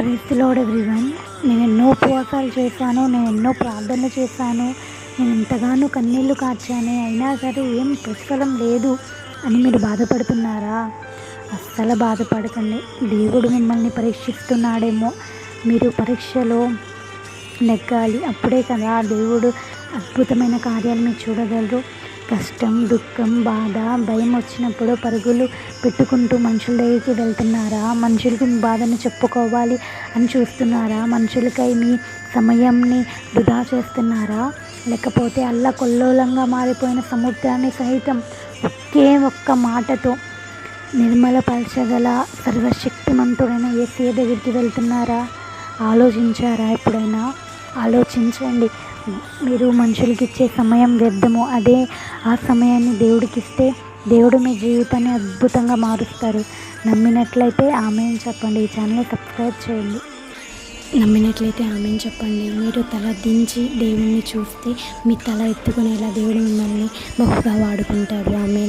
Praise Lord everyone నేను ఎన్నో ఉపవాసాలు చేశాను నేను ఎన్నో ప్రార్థనలు చేశాను నేను ఎంతగానో కన్నీళ్ళు కార్చాను అయినా సరే ఏం ప్రతిఫలం లేదు అని మీరు బాధపడుతున్నారా? అస్సలు బాధపడకండి. దేవుడు మిమ్మల్ని పరీక్షిస్తున్నాడేమో. మీరు పరీక్షలో నెగ్గాలి. అప్పుడే కదా దేవుడు అద్భుతమైన కార్యాలు మీరు చూడగలరు. కష్టం దుఃఖం బాధ భయం వచ్చినప్పుడు పరుగులు పెట్టుకుంటూ మనుషుల దగ్గరికి వెళ్తున్నారా? మనుషులకి మీ బాధను చెప్పుకోవాలి అని చూస్తున్నారా? మనుషులకై మీ సమయంని వృధా చేస్తున్నారా? లేకపోతే అల్లకొల్లోలంగా మారిపోయిన సముద్రాన్ని సహితం ఒకే ఒక్క మాటతో నిర్మలపరచగల సర్వశక్తిమంతుడైన ఏసీ దగ్గరికి వెళ్తున్నారా? ఆలోచించారా ఎప్పుడైనా? ఆలోచించండి. మీరు మనుషులకి ఇచ్చే సమయం వ్యర్థము అదే ఆ సమయాన్ని దేవుడికి ఇస్తే దేవుడు మీ జీవితాన్ని అద్భుతంగా మారుస్తారు. నమ్మినట్లయితే ఆమె చెప్పండి. ఈ ఛానల్ సబ్స్క్రైబ్ చేయండి. నమ్మినట్లయితే ఆమె చెప్పండి. మీరు తల దించి దేవుణ్ణి చూస్తే మీ తల ఎత్తుకునేలా దేవుడు మిమ్మల్ని బహుగా వాడుకుంటాడు. ఆమె